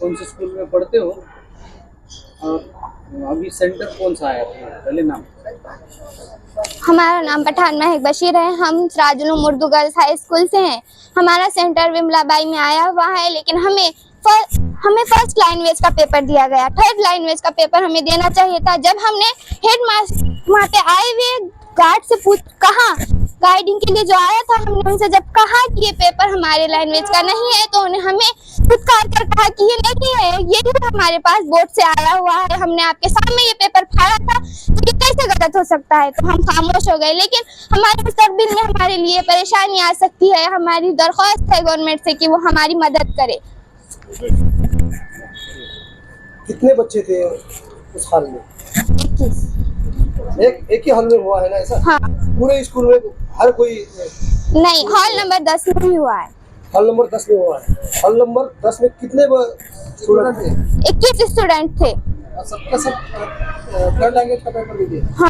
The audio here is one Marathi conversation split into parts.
कौन से स्कूल में पढ़ते हो? और अभी सेंटर कौन सा है? पहले नाम। हमारा नाम पठान महक बशीर है। हम Sirajul Urdu girls high school से हैं। हमारा सेंटर विमलाबाई में आया हुआ है, लेकिन हमें फ़र्स्ट हमें फ़र्स्ट लैंग्वेज का पेपर दिया गया। थर्ड लैंग्वेज का पेपर हमें देना चाहिए था। जब हमने हेड मास्टर वहाँ पे आए हुए गार्ड से पूछ, कहा गाइडिंग के लिए जो आया था हमने उनसे जब कहा कि ये पेपर हमारे लैंग्वेज का नहीं है तो उन्हें हमें फुटकार कर कहा कि ये नहीं है ये भी हमारे पास बोर्ड से आया हुआ है हमने आपके सामने ये पेपर फाड़ा था तो ये कैसे गलत हो सकता है? तो हम खामोश हो गए लेकिन हमारे मुस्तकबिल में हमारे लिए परेशानी आ सकती है। हमारी दरख्वास्त है गवर्नमेंट से कि वो हमारी मदद करे। कितने बच्चे थे उस हाल में? इक्कीस। एक एक ही हॉल में हुआ है ना ऐसा? हाँ। पूरे स्कूल में हर कोई नहीं हॉल नंबर दस में ही हुआ है। हॉल नंबर दस में हुआ है। हॉल नंबर दस में कितने स्टूडेंट थे? इक्कीस स्टूडेंट थे। सबका सब थर्ड लैंग्वेज का पेपर भी दिया हाँ।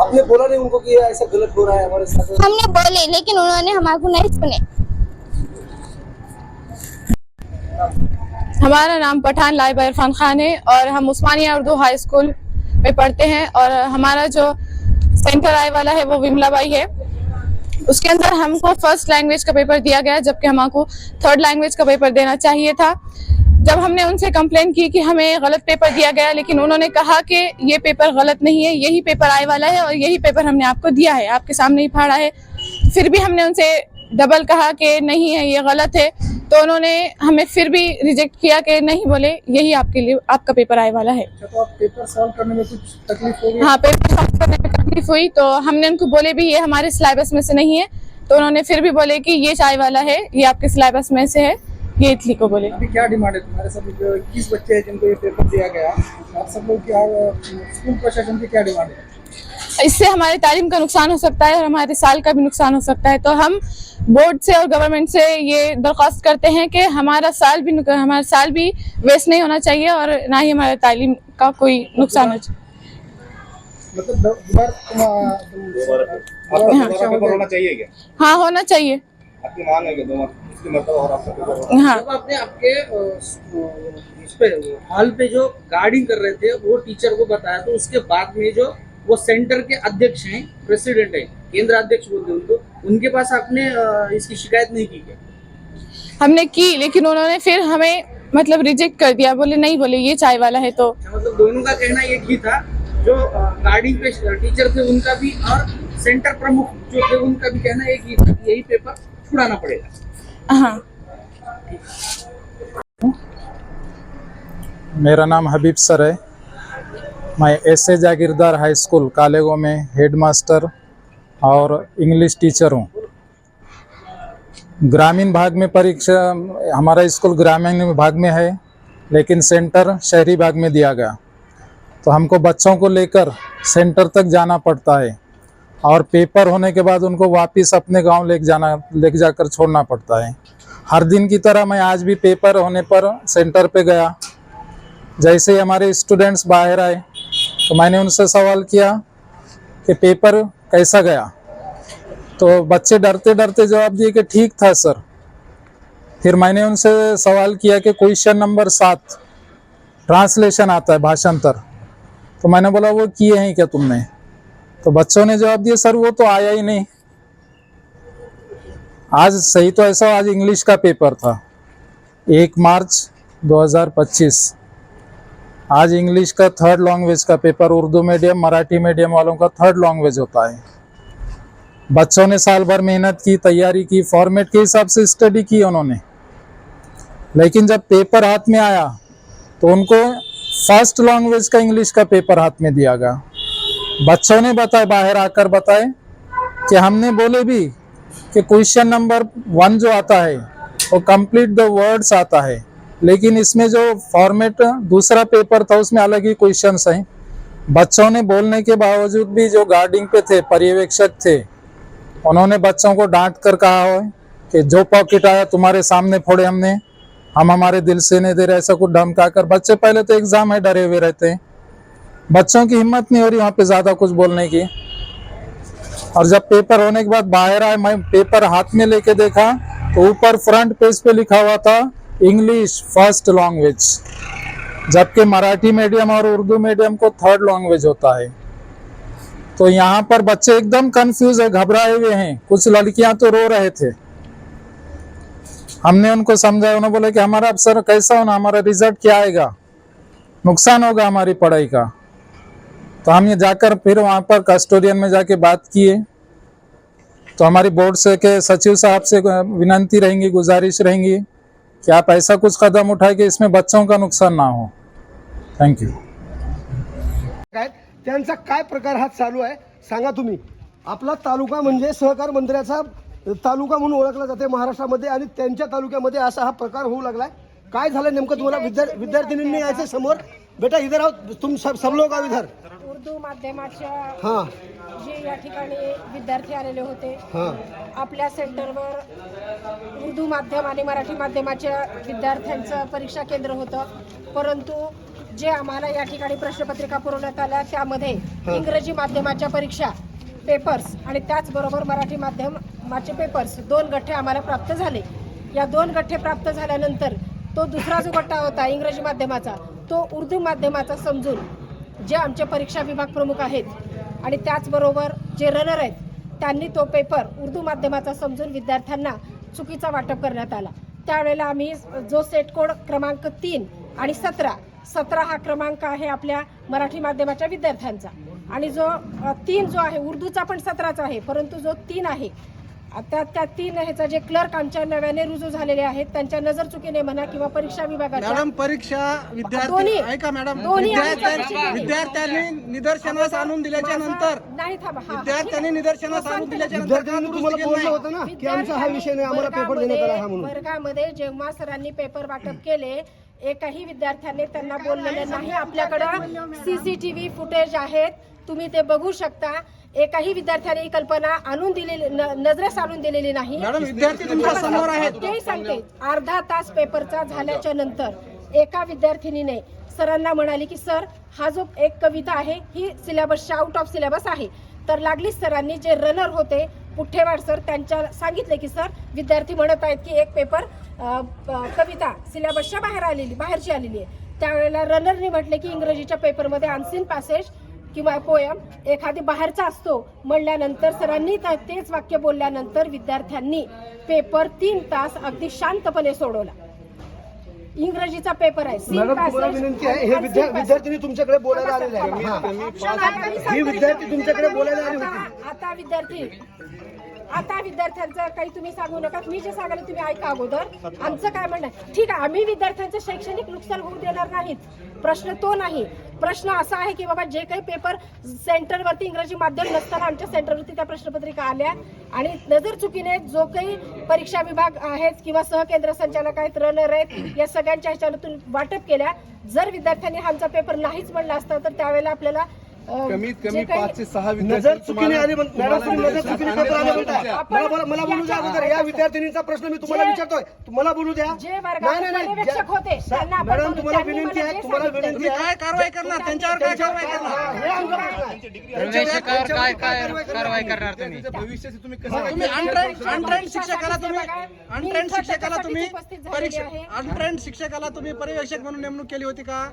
आपने बोला नहीं उनको कि ऐसा गलत हो रहा है हमारे साथ। हमने बोले लेकिन उन्होंने हमारे को नहीं सुने। हमारा नाम पठान लाइबा इरफान खान है और हम उस्मानिया उर्दू हाई स्कूल में पढ़ते हैं और हमारा जो सेंटर आए वाला है, वो विमला बाई है। उसके अंदर हमको फ़र्स्ट लैंग्वेज का पेपर दिया गया, जबकि हम आपको थर्ड लैंग्वेज का पेपर देना चाहिए था। जब हमने उनसे कंप्लेन की कि हमें गलत पेपर दिया गया, लेकिन उन्होंने कहा कि ये पेपर गलत नहीं है, यही पेपर आए वाला है और यही पेपर हमने आपको दिया है, आपके सामने ही फाड़ा है। फिर भी हमने उनसे डबल कहा कि नहीं है ये गलत है। तो उन्होंने हमें फिर भी रिजेक्ट किया कि नहीं बोले यही आपके लिए आपका पेपर आए वाला है। अच्छा तो आप पेपर सॉल्व करने में कुछ तकलीफ़ होगी? हाँ पेपर सॉल्व करने में तकलीफ़ हुई तो हमने उनको बोले भी ये हमारे सिलेबस में से नहीं है। तो उन्होंने फिर भी बोले कि ये चाय वाला है ये आपके सिलेबस में से है। ये इटली को बोले। अभी क्या डिमांड है तुम्हारे सब जो इक्कीस बच्चे हैं जिनको ये पेपर दिया गया आप सब लोग क्या स्कूल प्रशासन की क्या डिमांड है? इससे हमारे तालीम का नुकसान हो सकता है और हमारे साल का भी नुकसान हो सकता है। तो हम बोर्ड से और गवर्नमेंट से ये दरख्वास्त करते हैं कि हमारा साल भी हमारा साल भी वेस्ट नहीं होना चाहिए और ना ही हमारे तालीम का कोई नुकसान हो चाहिए मतलब हाँ। होना चाहिए हाँ होना चाहिए। आपकी मांग है कि दो इसकी मतलब हो। आपने आपके इस पे हॉल पे जो गार्डिंग कर रहे थे वो टीचर को बताया तो उसके बाद में जो वो सेंटर के अध्यक्ष हैं प्रेसिडेंट हैं केंद्र अध्यक्ष बोलते हैं उनको। उनके पास आपने इसकी शिकायत नहीं की क्या? हमने की लेकिन उन्होंने फिर हमें मतलब रिजेक्ट कर दिया। बोले नहीं बोले ये चाय वाला है तो। अच्छा, मतलब दोनों का कहना एक ही था जो गार्डिंग पे टीचर थे उनका भी और सेंटर प्रमुख जो थे उनका भी कहना एक ही था कि यही पेपर छुड़ाना पड़ेगा। हाँ। मेरा नाम हबीब सर है। मैं S A Jagirdar high school कालेगो में हेडमास्टर और इंग्लिश टीचर हूँ। ग्रामीण भाग में परीक्षा, हमारा स्कूल ग्रामीण भाग में है, लेकिन सेंटर शहरी भाग में दिया गया। तो हमको बच्चों को लेकर सेंटर तक जाना पड़ता है और पेपर होने के बाद उनको वापस अपने गाँव ले जाना ले जाकर छोड़ना पड़ता है। हर दिन की तरह मैं आज भी पेपर होने पर सेंटर पे गया। जैसे ही हमारे स्टूडेंट्स बाहर आए तो मैंने उनसे सवाल किया कि पेपर कैसा गया? तो बच्चे डरते डरते जवाब दिए कि ठीक था, सर। फिर मैंने उनसे सवाल किया कि क्वेश्चन नंबर सात, ट्रांसलेशन आता है भाषांतर। तो मैंने बोला, वो किए हैं क्या तुमने? तो बच्चों ने जवाब दिया, सर, वो तो आया ही नहीं। आज सही तो ऐसा, आज इंग्लिश का पेपर था, एक मार्च 2025 आज इंग्लिश का थर्ड लैंग्वेज का paper Urdu medium Marathi medium वालों का थर्ड लैंग्वेज होता है। बच्चों ने साल भर मेहनत की, तैयारी की फॉर्मेट के हिसाब से स्टडी की उन्होंने। लेकिन जब पेपर हाथ में आया तो उनको फ़र्स्ट लैंग्वेज का इंग्लिश का पेपर हाथ में दिया गया। बच्चों ने बताया, बाहर आकर बताए कि हमने बोले भी कि क्वेश्चन नंबर वन जो आता है, वो कंप्लीट द वर्ड्स आता है। लेकिन इसमें जो फॉर्मेट दूसरा पेपर था, उसमें अलग ही क्वेश्चन हैं। बच्चों ने बोलने के बावजूद भी जो गार्डिंग पे थे, पर्यवेक्षक थे, उन्होंने बच्चों को डांट कर कहा हो कि जो पॉकेट आया तुम्हारे सामने फोड़े हमने, हम हमारे दिल से नहीं दे रहे, ऐसा कुछ धमका कर। बच्चे पहले तो एग्ज़ाम है डरे हुए रहते हैं। बच्चों की हिम्मत नहीं हो रही वहाँ पे ज़्यादा कुछ बोलने की। और जब पेपर होने के बाद बाहर आए, मैं पेपर हाथ में लेके देखा तो ऊपर फ्रंट पेज पे लिखा हुआ था इंग्लिश फ़र्स्ट लैंग्वेज जबकि मराठी मीडियम और उर्दू मीडियम को थर्ड लैंग्वेज होता है। तो यहाँ पर बच्चे एकदम कंफ्यूज है घबराए हुए हैं। कुछ लड़कियाँ तो रो रहे थे। हमने उनको समझाया, उन्होंने बोले कि हमारा अफसर कैसा होना, हमारा रिज़ल्ट क्या आएगा? नुकसान होगा हमारी पढ़ाई का। तो हम ये जाकर फिर वहाँ पर कस्टोडियन में जाके बात किए। तो हमारी बोर्ड से के सचिव साहब से विनंती रहेंगी, गुजारिश रहेंगी। कि आप ऐसा कुछ कदम उठाए कि इसमें बच्चों का नुकसान ना हो। थैंक यू काय? त्यांचा काय प्रकार हा चालू आहे? सांगा तुम्ही. आपला तालुका म्हणजे सहकार मंत्र्याचा तालुका म्हणून ओळखला जाते महाराष्ट्रामध्ये आणि त्यांच्या तालुक्यामध्ये असा हा प्रकार होऊ लागलाय. काय झालं नेमकं तुम्हाला? विद्यार विद्यार्थिनींनी यायचं समोर? बेटा इधर आहो तुम सब सब लोग आओ इधर. उर्दू माध्यमाच्या हां. जे या ठिकाणी विद्यार्थी आलेले होते हां. आपल्या सेंटरवर उर्दू माध्यम आणि मराठी माध्यमाच्या विद्यार्थ्यांचं परीक्षा केंद्र होतं. परंतु जे आम्हाला या ठिकाणी प्रश्नपत्रिका पुरवण्यात आल्या त्यामध्ये इंग्रजी माध्यमाच्या परीक्षा पेपर्स आणि त्याचबरोबर मराठी माध्यमाचे पेपर्स दोन गठ्ठे आम्हाला प्राप्त झाले. या दोन गठ्ठे प्राप्त झाल्यानंतर तो दुसरा जो गट्टा होता इंग्रजी माध्यमाचा तो उर्दू माध्यमाचा समजून जे आमचे परीक्षा विभाग प्रमुख आहेत आणि त्याचबरोबर जे रनर आहेत त्यांनी तो पेपर उर्दू माध्यमाचा समजून विद्यार्थ्यांना चुकीचा वाटप करण्यात आला. त्यावेळेला आम्ही जो सेट कोड क्रमांक तीन आणि सतरा सतरा हा क्रमांक आहे आपल्या मराठी माध्यमाच्या विद्यार्थ्यांचा. आणि जो तीन जो आहे उर्दूचा पण सतराचा आहे परंतु जो तीन आहे आता त्या तीन ह्याचा जे क्लर्क आमच्या नव्याने रुजू झालेले आहेत त्यांच्या नजर चुकीने म्हणा किंवा परीक्षा विभागाच्या. मॅडम परीक्षा विद्यार्थी दोन्ही. ऐका मॅडम दोन्ही विद्यार्थ्यांनी निदर्शनास आणून दिल्याच्या नंतर नाही थांबा हा, विद्यार्थ्यांनी निदर्शनास आणून दिल्याच्या नंतर विद्यार्थ्यांनी तुम्हाला बोललं होतं ना की आमचा हा विषय नाही आम्हाला पेपर देण्यात आला हा म्हणून. वर्गामध्ये जेव्हा सरांनी पेपर वाटप केले एकही विद्यार्थ्याने त्यांना बोललेलं नाही. आपल्याकडं सीसीटीव्ही फुटेज आहेत तुम्ही ते बघू शकता. एकाही विद्यार्थ्याने ही कल्पना आणून दिलेली नजरेस आणून दिलेली नाही. तेही सांगते. अर्धा तास पेपरचा झाल्याच्यानंतर एका विद्यार्थिनीने सरांना म्हणाली की सर हा जो एक कविता आहे ही सिलेबसच्या आउट ऑफ सिलेबस आहे. तर लागलीच सरांनी जे रनर होते पुठ्ठेवाड सर त्यांच्या सांगितले की सर विद्यार्थी म्हणत आहेत की एक पेपर कविता सिलेबसच्या बाहेर आलेली बाहेरची आलेली आहे. त्यावेळेला रनरनी म्हटले की इंग्रजीच्या पेपरमध्ये अनसीन पॅसेज किंवा पोयम एखादी बाहेरचा असतो म्हणल्यानंतर सरांनी तेच वाक्य बोलल्यानंतर विद्यार्थ्यांनी पेपर तीन तास अगदी शांतपणे सोडवला. इंग्रजीचा पेपर आहे. Scene मॅडम तुम्हाला passage विनंती आहे हे आणि विद्या unseen passage. विद्यार्थिनी तुमच्याकडे बोलायला आलेले आहे हां. ही विद्यार्थी तुमच्याकडे बोलायला आली होती. आता- आता विद्यार्थी आता विद्यार्थ्यांचं काही तुम्ही सांगू नका. मी जे सांगायला तुम्ही ऐका अगोदर. आमचं काय म्हणणं आहे? ठीक आहे आम्ही विद्यार्थ्यांचं शैक्षणिक नुकसान होऊ देणार नाहीत. प्रश्न तो नाही. प्रश्न असा आहे की बाबा जे काही पेपर सेंटरवरती इंग्रजी माध्यम नसताना आमच्या सेंटरवरती त्या प्रश्नपत्रिका आल्या. आणि नजर चुकीने जो काही परीक्षा विभाग आहेत किंवा सहकेंद्र संचालक आहेत रनर आहेत या सगळ्यांच्या ह्याच्यातून वाटप केल्या. जर विद्यार्थ्यांनी आमचा पेपर नाहीच म्हणला असता तर त्यावेळेला आपल्याला कमीत कमी पाच ते सहा नजर विद्यार्थी चुकीने आली म्हण- मॅडम तुम्ही नजर चुकीने पेपर आले म्हणताय आपण- मला बोलू द्या अगोदर. या विद्यार्थिनीचा प्रश्न मी तुम्हाला जे- विचारतोय. तुम्हाला बोलू द्या. जे नाही वर्गात नाही नाही. पर्यवेक्षक होते ज्या- त्यांना आपण मॅडम बोलू. तुम्हाला त्यांनी विनंती मला आहे जे तुम्हाला सांगितलं. विनंती आहे काय कारवाई करणार? त्यांच्यावर काय कारवाई करणार? हा, आमचा प्रश्न आहे. प्रवेशकावर काय काय कारवाई करणार तुम्ही? भविष्याची तुम्ही? कसं तुम्ही अनट्रेंड अनट्रेंड शिक्षकाला तुम्ही अनट्रेंड शिक्षकाला तुम्ही परीक्षा. अनट्रेंड शिक्षकाला तुम्ही पर्यवेक्षक म्हणून नेमणूक केली होती का?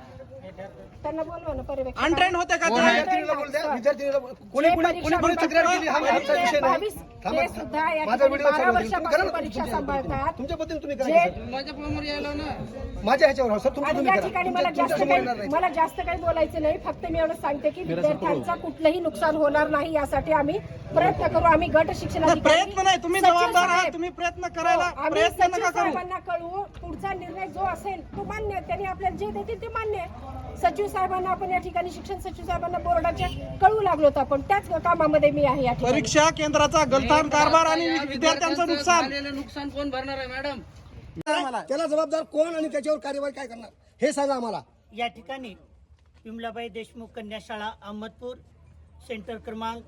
त्यांना बोलवा ना पर्यवेक्षक अनट्रेंड होते का ते? विद्यार्थिनीला बोलू द्या. विद्यार्थिनीला कोणी कोणी कोणी कोणी तक्रार केली हा आमचा विषय नाही. ते सुद्धा या माझा ठिकाणी व्हिडिओ बारा चालू आहे. तुम्ही करा वर्षापासून ना, परीक्षा तुमच्या- सांभाळतात. तुमच्या पद्धतीने तुम्ही जे करा माझ्या ह्याच्यावर हो, सर तुमचं आणि तुम्ही या करा. ठिकाणी मला तुमच्या- जास्त तुमच्यासमोर येणार काही नाही. मला जास्त काही बोलायचं नाही. फक्त मी एवढं सांगते की विद्यार्थ्यांचं कुठलंही नुकसान होणार नाही यासाठी आम्ही प्रयत्न करू. आम्ही गट शिक्षण नाही, अधिकारी, प्रयत्न नाही. तुम्ही सचिव जबाबदार आहात. साहेब, तुम्ही प्रयत्न हो, करायला आम्ही प्रयत्न सचिव नका करू. साहेबांना कळवू. पुढचा निर्णय जो असेल तो मान्य. त्यांनी आपल्याला जे देतील ते मान्य आहे. सचिव साहेबांना आपण या ठिकाणी शिक्षण सचिव साहेबांना बोर्डाच्या कळवू लागलो होतो आपण. त्याच कामामध्ये मी आहे या ठिकाणी. परीक्षा केंद्राचा गलथान कारभार आणि विद्यार्थ्यांचं नुकसान. नुकसान कोण भरणार आहे मॅडम? त्याला जबाबदार कोण आणि त्याच्यावर कार्यवाही काय करणार? हे सांगा आम्हाला. या ठिकाणी विमलाबाई देशमुख कन्या शाळा अहमदपूर सेंटर क्रमांक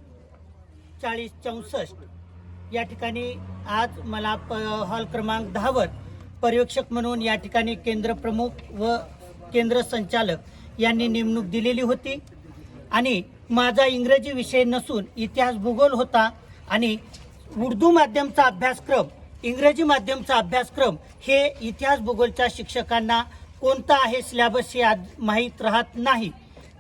चाळीस चौसष्ट. या ठिकाणी आज मला प हॉल क्रमांक दहावर पर्यवेक्षक म्हणून या ठिकाणी केंद्र प्रमुख व केंद्र संचालक यांनी नेमणूक दिलेली होती. आणि माझा इंग्रजी विषय नसून इतिहास भूगोल होता आणि उर्दू माध्यमचा अभ्यासक्रम इंग्रजी माध्यमचा अभ्यासक्रम हे इतिहास भूगोलच्या शिक्षकांना कोणता आहे सिलेबस हे आज माहीत राहत नाही.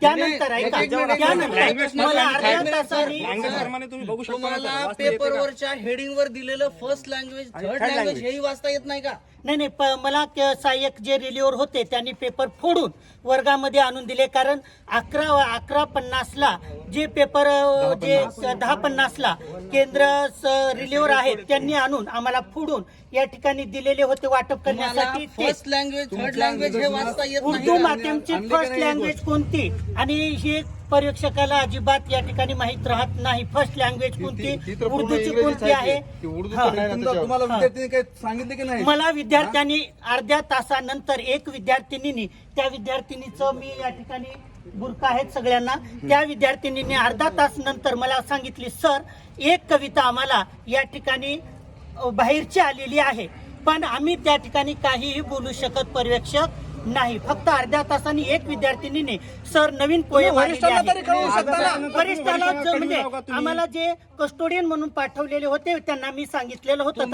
त्यानंतर ऐका त्यानंतर मला अर्ध्या तासाने तुम्हाला पेपरवरच्या हेडिंगवर दिलेलं फर्स्ट लँग्वेज थर्ड लँग्वेज हेही वाचता येत नाही का? नाही नाही प- मला क- सहाय्यक जे रिलीवर होते त्यांनी पेपर फोडून वर्गामध्ये आणून दिले. कारण अकरा अकरा पन्नासला जे पेपर अ, जे दहा पन्नासला केंद्र रिलीवर आहेत त्यांनी आणून आम्हाला फोडून या ठिकाणी दिलेले होते वाटप करण्यासाठी. ते फर्स्ट लँग्वेज थर्ड लँग्वेज हे वाचता येत उर्दू नाही. माध्यमची फर्स्ट लँग्वेज कोणती? आणि हे परीक्षकाला अजिबात या ठिकाणी माहीत राहत नाही. फर्स्ट लँग्वेज कोणती? उर्दूची कोणती आहे. हा. तुम्हाला विद्यार्थ्यांनी काही सांगितले की नाही? मला विद्यार्थ्यांनी अर्ध्या तासानंतर एक विद्यार्थिनीनी त्या विद्यार्थिनीचं मी या ठिकाणी बुरका आहेत सगळ्यांना. त्या विद्यार्थिनीने अर्धा तास नंतर मला सांगितली सर एक कविता आम्हाला या ठिकाणी अ, बाहेरची आलेली आहे. पण आम्ही त्या ठिकाणी काहीही बोलू शकत पर्यवेक्षक नाही फक्त अर्ध्या तासाने एक विद्यार्थिनीने सर नवीन आहे. वरिष्ठाला म्हणजे आम्हाला जे कस्टोडियन म्हणून पाठवलेले होते त्यांना मी सांगितलेलं होतं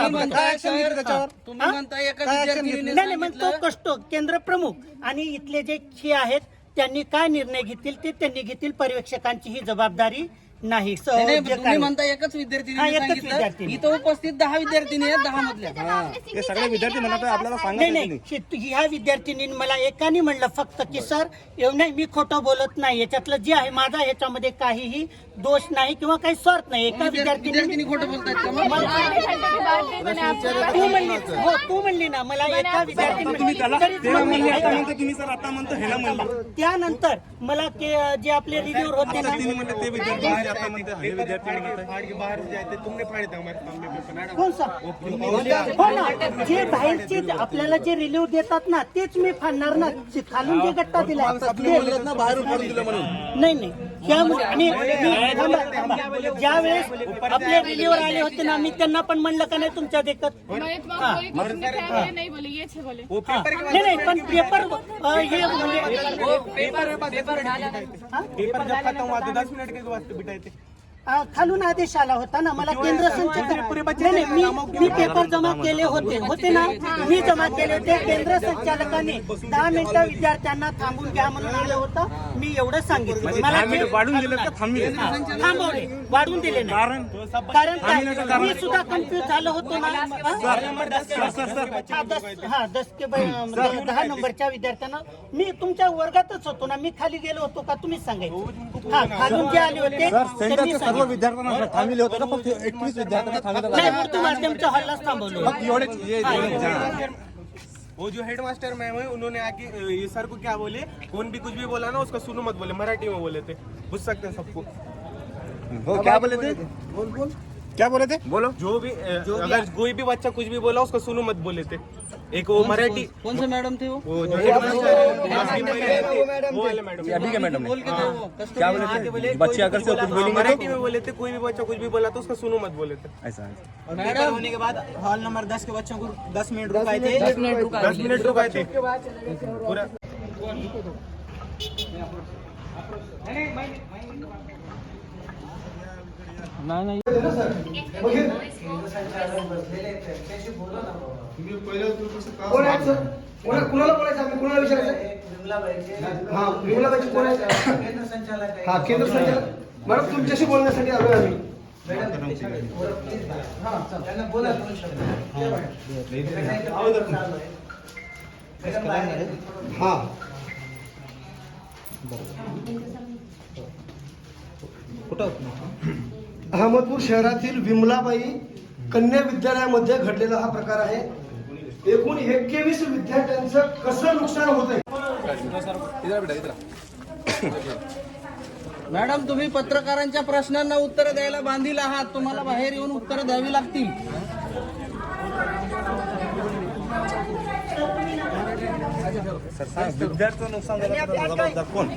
नाही मग तो कष्ट केंद्र प्रमुख. आणि इथले जे हे आहेत त्यांनी काय निर्णय घेतील ते त्यांनी घेतील पर्यवेक्षकांची ही जबाबदारी. नाही स- नाही, नाही, जे तुम्ही म्हणता एकच हा, विद्यार्थिनी एकच सांगितलं? विद्यार्थिनी. इथं उपस्थित दहा विद्यार्थिनी आहेत दहा मधल्या. सगळे विद्यार्थी म्हणत आपल्याला सांगा नाही ह्या विद्यार्थिनीने मला एकाने म्हणलं फक्त की सर एवढं नाही मी खोटं बोलत नाही. याच्यातलं जे आहे माझा याच्यामध्ये काहीही दोष नाही किंवा काही स्वार्थ नाही. एका विद्यार्थिनी विद्यार्थिनी खोटं का? मग? तू म्हणली हो तू म्हणली ना मला एका विद्यार्थी तुम्ही सर आता म्हणतो हे ना म्हणलं. त्यानंतर मला के- जे आपले रिव्ह्यूर होते ना ते विद्यार्थी आता म्हणतो हे विद्यार्थी कोण सा हो ना जे बाहेरचे आपल्याला जे रिलीव देतात ना तेच मी फाडणार ना जे खालून जे गट्टा दिला ना बाहेरून काढून दिलं म्हणून नाही नाही त्यामुळे आणि मी- थांबा, थांबा. ज्या वेळेस आपले रिलीवर आले होते ना मी त्यांना पण म्हणलं का नाही तुमच्या देखत हा. नहीं बोले ये छे बोले हा. नाही नाही पण पेपर अ, हे म्हणजे ಐತಿ खालून आदेश आला होता ना मला केंद्र संचालक नाही नाही मी मी पेपर जमा केले होते होते ना? मी जमा केले होते केंद्र संचालकाने दहा मिनिटं विद्यार्थ्यांना थांबून घ्या म्हणून आलं होतं. मी एवढं सांगितलं. मला ते- वाढून दिलं का थांबले थांबवले वाढून दिले नाही. कारण? काय? मी सुद्धा कन्फ्युज झालो होतो ना. हा? हा, दस हा दस के ब- द- दहा नंबरच्या विद्यार्थ्यांना. मी तुमच्या वर्गातच होतो ना. मी खाली गेलो होतो का? तुम्हीच सांगायचं. हा खालून जे आले होते त्यांनी सर्व विद्यार्थ्यांना थांबले होते का फक्त एकवीस विद्यार्थ्यांना थांबवलं वो जो हेडमास्टर मैम है उन्होंने आके ये सर को क्या बोले कौन भी कुछ भी बोला ना उसका सुनो मत बोले मराठी में बोले थे बुझ सकते हैं सबको हो क्या बोले थे बोल बोल क्या बोले थे बोलो जो भी अ, अगर कोई भी बच्चा कुछ भी बोला उसका सुनो मत बोले थे एक वो मराठी कौन से मैडम थे वो? वो जो है, मैडम अभी क्या मैडम बोल के थे वो क्या बोले थे? बच्चे अगर से कुछ हाँ, बोलेंगे मराठी तो में बोले थे कोई भी बच्चा कुछ भी बोला तो उसका सुनो मत बोले थे। ऐसा है मैडम होने के बाद हॉल नंबर दस के बच्चों को दस मिनट रुकाए थे। दस मिनट दस मिनट रुकाए थे। पूरा कोणा- कुणाला बोलायचं? आम्ही कुणाला विचारायचं? हा विमलाबाईची कोण आहे. हा केंद्र संचालक. मॅडम तुमच्याशी बोलण्यासाठी आलोय आम्ही. हा अहमदपूर शहरातील विमलाबाई कन्या विद्यालयामध्ये घडलेला हा प्रकार आहे. एकूण एक्केवीस विद्यार्थ्यांचं कसं नुकसान होत आहे मॅडम तुम्ही पत्रकारांच्या प्रश्नांना उत्तर द्यायला बांधील आहात. तुम्हाला बाहेर येऊन उत्तर द्यावी लागतील. विद्यार्थ्यांचं नुकसान झालं तर जबाबदार कोण?